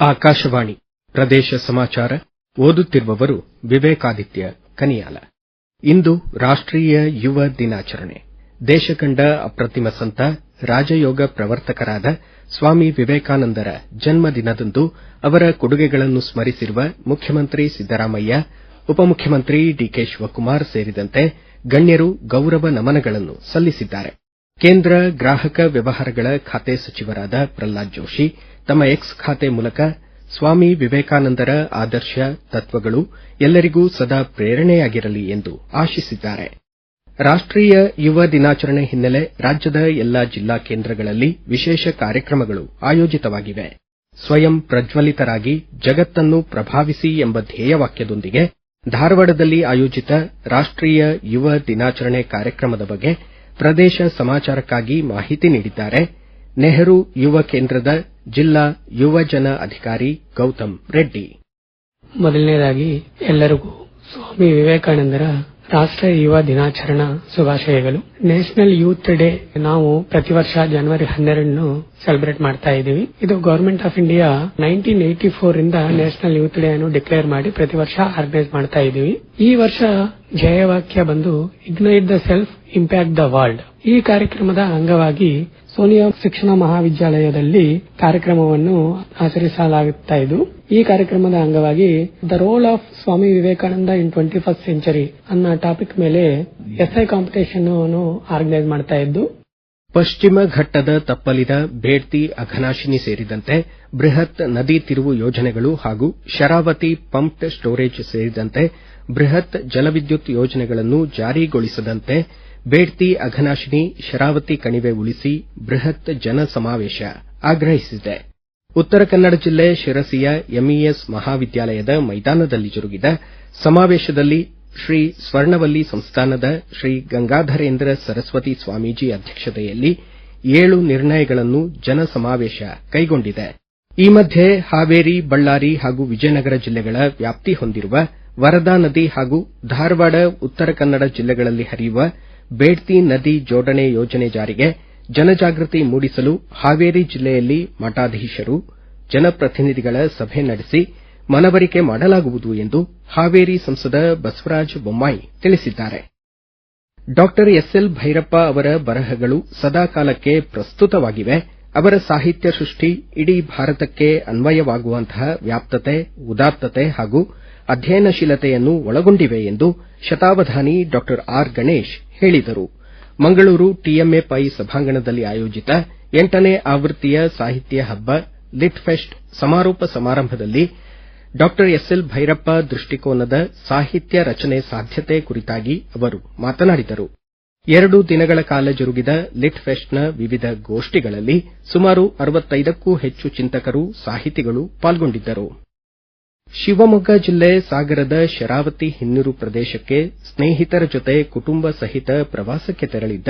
ಆಕಾಶವಾಣಿ ಪ್ರದೇಶ ಸಮಾಚಾರ ಓದುತ್ತಿರುವವರು ವಿವೇಕಾದಿತ್ಯ ಕನಿಯಾಲ. ಇಂದು ರಾಷ್ಟೀಯ ಯುವ ದಿನಾಚರಣೆ. ದೇಶ ಕಂಡ ಅಪ್ರತಿಮ ಸಂತ ರಾಜಯೋಗ ಪ್ರವರ್ತಕರಾದ ಸ್ವಾಮಿ ವಿವೇಕಾನಂದರ ಜನ್ಮದಿನದಂದು ಅವರ ಕೊಡುಗೆಗಳನ್ನು ಸ್ಮರಿಸಿರುವ ಮುಖ್ಯಮಂತ್ರಿ ಸಿದ್ದರಾಮಯ್ಯ, ಉಪಮುಖ್ಯಮಂತ್ರಿ ಡಿಕೆ ಶಿವಕುಮಾರ್ ಸೇರಿದಂತೆ ಗಣ್ಯರು ಗೌರವ ನಮನಗಳನ್ನು ಸಲ್ಲಿಸಿದ್ದಾರೆ. ಕೇಂದ್ರ ಗ್ರಾಹಕ ವ್ಯವಹಾರಗಳ ಖಾತೆ ಸಚಿವರಾದ ಪ್ರಹ್ಲಾದ್ ಜೋಶಿ, ತಮ್ಮ ಎಕ್ಸ್ ಖಾತೆ ಮೂಲಕ ಸ್ವಾಮಿ ವಿವೇಕಾನಂದರ ಆದರ್ಶ ತತ್ವಗಳು ಎಲ್ಲರಿಗೂ ಸದಾ ಪ್ರೇರಣೆಯಾಗಿರಲಿ ಎಂದು ಆಶಿಸಿದ್ದಾರೆ. ರಾಷ್ಟೀಯ ಯುವ ದಿನಾಚರಣೆ ಹಿನ್ನೆಲೆ ರಾಜ್ಯದ ಎಲ್ಲಾ ಜಿಲ್ಲಾ ಕೇಂದ್ರಗಳಲ್ಲಿ ವಿಶೇಷ ಕಾರ್ಯಕ್ರಮಗಳು ಆಯೋಜಿತವಾಗಿವೆ. ಸ್ವಯಂ ಪ್ರಜ್ವಲಿತರಾಗಿ ಜಗತ್ತನ್ನು ಪ್ರಭಾವಿಸಿ ಎಂಬ ಧ್ಯೇಯವಾಕ್ಯದೊಂದಿಗೆ ಧಾರವಾಡದಲ್ಲಿ ಆಯೋಜಿತ ರಾಷ್ಟೀಯ ಯುವ ದಿನಾಚರಣೆ ಕಾರ್ಯಕ್ರಮದ ಬಗ್ಗೆ ಪ್ರದೇಶ ಸಮಾಚಾರಕ್ಕಾಗಿ ಮಾಹಿತಿ ನೀಡಿದ್ದಾರೆ. ನೆಹರು ಯುವ ಕೇಂದ್ರದ ಜಿಲ್ಲಾ ಯುವಜನ ಅಧಿಕಾರಿ ಗೌತಮ್ ರೆಡ್ಡಿ. ಮೊದಲನೇದಾಗಿ ಎಲ್ಲರಿಗೂ ಸ್ವಾಮಿ ವಿವೇಕಾನಂದರ ರಾಷ್ಟ್ರೀಯ ಯುವ ದಿನಾಚರಣಾ ಶುಭಾಶಯಗಳು. ನ್ಯಾಷನಲ್ ಯೂತ್ ಡೇ ನಾವು ಪ್ರತಿ ವರ್ಷ ಜನವರಿ ಹನ್ನೆರಡನ್ನು ಸೆಲೆಬ್ರೇಟ್ ಮಾಡ್ತಾ ಇದ್ದೀವಿ. ಇದು government of India nineteen eighty four ಇಂದ ನ್ಯಾಷನಲ್ ಯೂತ್ ಡೇ ಅನ್ನು ಡಿಕ್ಲೇರ್ ಮಾಡಿ ಪ್ರತಿ ವರ್ಷ ಆರ್ಗನೈಸ್ ಮಾಡ್ತಾ ಇದ್ದೀವಿ. ಈ ವರ್ಷ ಜಯವಾಕ್ಯ ಬಂದು ignite the self impact the world ಈ ಕಾರ್ಯಕ್ರಮದ ಅಂಗವಾಗಿ ಸೋನಿಯಾ ಶಿಕ್ಷಣ ಮಹಾವಿದ್ಯಾಲಯದಲ್ಲಿ ಕಾರ್ಯಕ್ರಮವನ್ನು ಆಚರಿಸಲಾಗುತ್ತಾ ಇದ್ದು, ಈ ಕಾರ್ಯಕ್ರಮದ ಅಂಗವಾಗಿ the role of Swami Vivekananda in twenty first century ಅನ್ನೋ ಟಾಪಿಕ್ ಮೇಲೆ ಎಸ್ಐ ಕಾಂಪಿಟೇಷನ್ ಅನ್ನು ಆರ್ಗನೈಸ್ ಮಾಡ್ತಾ ಇದ್ದು, ಪಶ್ಚಿಮ ಘಟ್ಟದ ತಪ್ಪಲಿನ ಬೇಡ್ತಿ ಅಘನಾಶಿನಿ ಸೇರಿದಂತೆ ಬೃಹತ್ ನದಿ ತಿರುವು ಯೋಜನೆಗಳು ಹಾಗೂ ಶರಾವತಿ ಪಂಪ್ಡ್ ಸ್ಟೋರೇಜ್ ಸೇರಿದಂತೆ ಬೃಹತ್ ಜಲವಿದ್ಯುತ್ ಯೋಜನೆಗಳನ್ನು ಜಾರಿಗೊಳಿಸದಂತೆ ಬೇಡ್ತಿ ಅಘನಾಶಿನಿ ಶರಾವತಿ ಕಣಿವೆ ಉಳಿಸಿ ಬೃಹತ್ ಜನ ಸಮಾವೇಶ ಆಗ್ರಹಿಸಿದೆ. ಉತ್ತರ ಕನ್ನಡ ಜಿಲ್ಲೆ ಶಿರಸಿಯ ಎಂಇಎಸ್ ಮಹಾವಿದ್ಯಾಲಯದ ಮೈದಾನದಲ್ಲಿ ಜರುಗಿದ ಸಮಾವೇಶದಲ್ಲಿ ಶ್ರೀ ಸ್ವರ್ಣವಲ್ಲಿ ಸಂಸ್ಥಾನದ ಶ್ರೀ ಗಂಗಾಧರೇಂದ್ರ ಸರಸ್ವತಿ ಸ್ವಾಮೀಜಿ ಅಧ್ಯಕ್ಷತೆಯಲ್ಲಿ ಏಳು ನಿರ್ಣಯಗಳನ್ನು ಜನ ಸಮಾವೇಶ ಕೈಗೊಂಡಿದೆ. ಈ ಮಧ್ಯೆ ಹಾವೇರಿ, ಬಳ್ಳಾರಿ ಹಾಗೂ ವಿಜಯನಗರ ಜಿಲ್ಲೆಗಳ ವ್ಯಾಪ್ತಿ ಹೊಂದಿರುವ ವರದಾ ನದಿ ಹಾಗೂ ಧಾರವಾಡ, ಉತ್ತರ ಕನ್ನಡ ಜಿಲ್ಲೆಗಳಲ್ಲಿ ಹರಿಯುವ ಬೇಡ್ತಿ ನದಿ ಜೋಡಣೆ ಯೋಜನೆ ಜಾರಿಗೆ ಜನಜಾಗೃತಿ ಮೂಡಿಸಲು ಹಾವೇರಿ ಜಿಲ್ಲೆಯಲ್ಲಿ ಮಠಾಧೀಶರು, ಜನಪ್ರತಿನಿಧಿಗಳ ಸಭೆ ನಡೆಸಿ ಮನವರಿಕೆ ಮಾಡಲಾಗುವುದು ಎಂದು ಹಾವೇರಿ ಸಂಸದ ಬಸವರಾಜ ಬೊಮ್ಮಾಯಿ ತಿಳಿಸಿದ್ದಾರೆ. ಡಾ. ಎಸ್ಎಲ್ ಭೈರಪ್ಪ ಅವರ ಬರಹಗಳು ಸದಾಕಾಲಕ್ಕೆ ಪ್ರಸ್ತುತವಾಗಿವೆ. ಅವರ ಸಾಹಿತ್ಯ ಸೃಷ್ಟಿ ಇಡೀ ಭಾರತಕ್ಕೆ ಅನ್ವಯವಾಗುವಂತಹ ವ್ಯಾಪ್ತತೆ, ಉದಾತ್ತತೆ ಹಾಗೂ ಅಧ್ಯಯನಶೀಲತೆಯನ್ನು ಒಳಗೊಂಡಿವೆ ಎಂದು ಶತಾವಧಾನಿ ಡಾ ಆರ್ ಗಣೇಶ್ ಹೇಳಿದರು. ಮಂಗಳೂರು ಟಿಎಂಎ ಸಭಾಂಗಣದಲ್ಲಿ ಆಯೋಜಿತ ಎಂಟನೇ ಆವೃತ್ತಿಯ ಸಾಹಿತ್ಯ ಹಬ್ಬ ಲಿಟ್ ಫೆಸ್ಟ್ ಸಮಾರೋಪ ಸಮಾರಂಭದಲ್ಲಿ ಡಾ ಎಸ್ಎಲ್ ಭೈರಪ್ಪ ದೃಷ್ಟಿಕೋನದ ಸಾಹಿತ್ಯ ರಚನೆ ಸಾಧ್ಯತೆ ಕುರಿತಾಗಿ ಅವರು ಮಾತನಾಡಿದರು. ಎರಡು ದಿನಗಳ ಕಾಲ ಜರುಗಿದ ಲಿಟ್ ಫೆಸ್ಟ್ನ ವಿವಿಧ ಗೋಷ್ಠಿಗಳಲ್ಲಿ ಸುಮಾರು ಅರವತ್ತೈದಕ್ಕೂ ಹೆಚ್ಚು ಚಿಂತಕರು ಸಾಹಿತಿಗಳು ಪಾಲ್ಗೊಂಡಿದ್ದರು. ಶಿವಮೊಗ್ಗ ಜಿಲ್ಲೆ ಸಾಗರದ ಶರಾವತಿ ಹಿನ್ನೀರು ಪ್ರದೇಶಕ್ಕೆ ಸ್ನೇಹಿತರ ಜೊತೆ ಕುಟುಂಬ ಸಹಿತ ಪ್ರವಾಸಕ್ಕೆ ತೆರಳಿದ್ದ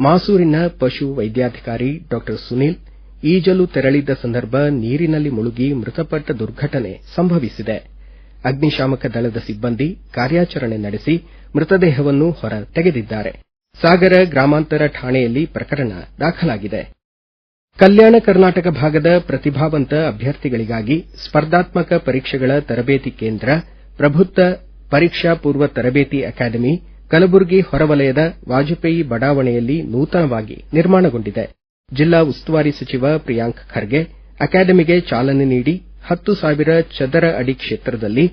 ಮಾಸೂರಿನ ಪಶು ವೈದ್ಯಾಧಿಕಾರಿ ಡಾ ಸುನೀಲ್, ಈಜಲು ತೆರಳಿದ್ದ ಸಂದರ್ಭ ನೀರಿನಲ್ಲಿ ಮುಳುಗಿ ಮೃತಪಟ್ಟ ದುರ್ಘಟನೆ ಸಂಭವಿಸಿದೆ. ಅಗ್ನಿಶಾಮಕ ದಳದ ಸಿಬ್ಬಂದಿ ಕಾರ್ಯಾಚರಣೆ ನಡೆಸಿ ಮೃತದೇಹವನ್ನು ಹೊರ ತೆಗೆದಿದ್ದಾರೆ ಸಾಗರ ಗ್ರಾಮಾಂತರ ಠಾಣೆಯಲ್ಲಿ ಪ್ರಕರಣ ದಾಖಲಾಗಿದೆ. ಕಲ್ಯಾಣ ಕರ್ನಾಟಕ ಭಾಗದ ಪ್ರತಿಭಾವಂತ ಅಭ್ಯರ್ಥಿಗಳಿಗಾಗಿ ಸ್ಪರ್ಧಾತ್ಮಕ ಪರೀಕ್ಷೆಗಳ ತರಬೇತಿ ಕೇಂದ್ರ ಪ್ರಭುತ್ವ ಪರೀಕ್ಷಾ ಪೂರ್ವ ತರಬೇತಿ ಅಕಾಡೆಮಿ, ಕಲಬುರಗಿ ಹೊರವಲಯದ ವಾಜಪೇಯಿ ಬಡಾವಣೆಯಲ್ಲಿ ನೂತನವಾಗಿ ನಿರ್ಮಾಣಗೊಂಡಿದೆ. ಜಿಲ್ಲಾ ಉಸ್ತುವಾರಿ ಸಚಿವ ಪ್ರಿಯಾಂಕ್ ಖರ್ಗೆ ಅಕಾಡೆಮಿಗೆ ಚಾಲನೆ ನೀಡಿ ಹತ್ತು ಸಾವಿರ ಚದರ ಅಡಿ ಕ್ಷೇತ್ರದಲ್ಲಿ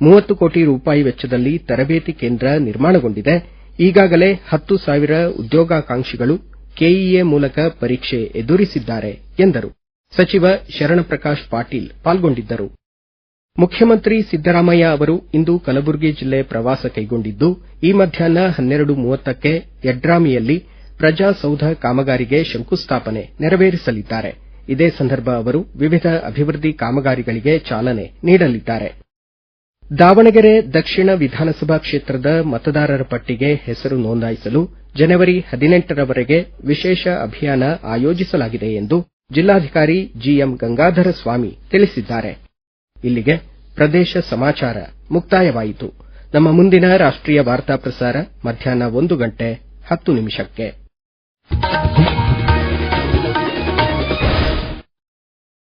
ಮೂವತ್ತು ಕೋಟಿ ರೂಪಾಯಿ ವೆಚ್ಚದಲ್ಲಿ ತರಬೇತಿ ಕೇಂದ್ರ ನಿರ್ಮಾಣಗೊಂಡಿದೆ. ಈಗಾಗಲೇ ಹತ್ತು ಸಾವಿರ ಉದ್ಯೋಗಾಕಾಂಕ್ಷಿಗಳು ಕೆಇಎ ಮೂಲಕ ಪರೀಕ್ಷೆ ಎದುರಿಸಿದ್ದಾರೆ ಎಂದರು. ಸಚಿವ ಶರಣಪ್ರಕಾಶ್ ಪಾಟೀಲ್ ಪಾಲ್ಗೊಂಡಿದ್ದರು. ಮುಖ್ಯಮಂತ್ರಿ ಸಿದ್ದರಾಮಯ್ಯ ಅವರು ಇಂದು ಕಲಬುರಗಿ ಜಿಲ್ಲೆ ಪ್ರವಾಸ ಕೈಗೊಂಡಿದ್ದು, ಈ ಮಧ್ಯಾಹ್ನ ಹನ್ನೆರಡು ಮೂವತ್ತಕ್ಕೆ ಯಡ್ರಾಮಿಯಲ್ಲಿ ಪ್ರಜಾಸೌಧ ಕಾಮಗಾರಿಗೆ ಶಂಕುಸ್ಥಾಪನೆ ನೆರವೇರಿಸಲಿದ್ದಾರೆ. ಇದೇ ಸಂದರ್ಭ ಅವರು ವಿವಿಧ ಅಭಿವೃದ್ಧಿ ಕಾಮಗಾರಿಗಳಿಗೆ ಚಾಲನೆ ನೀಡಲಿದ್ದಾರೆ. ದಾವಣಗೆರೆ ದಕ್ಷಿಣ ವಿಧಾನಸಭಾ ಕ್ಷೇತ್ರದ ಮತದಾರರ ಪಟ್ಟಿಗೆ ಹೆಸರು ನೋಂದಾಯಿಸಲು ಜನವರಿ ಹದಿನೆಂಟರವರೆಗೆ ವಿಶೇಷ ಅಭಿಯಾನ ಆಯೋಜಿಸಲಾಗಿದೆ ಎಂದು ಜಿಲ್ಲಾಧಿಕಾರಿ ಜಿಎಂ ಗಂಗಾಧರ ಸ್ವಾಮಿ ತಿಳಿಸಿದ್ದಾರೆ. ಇಲ್ಲಿಗೆ ಪ್ರದೇಶ ಸಮಾಚಾರ ಮುಕ್ತಾಯವಾಯಿತು. ನಮ್ಮ ಮುಂದಿನ ರಾಷ್ಟೀಯ ವಾರ್ತಾ ಪ್ರಸಾರ ಮಧ್ಯಾಹ್ನ ಒಂದು ಗಂಟೆ ಹತ್ತು ನಿಮಿಷಕ್ಕೆ.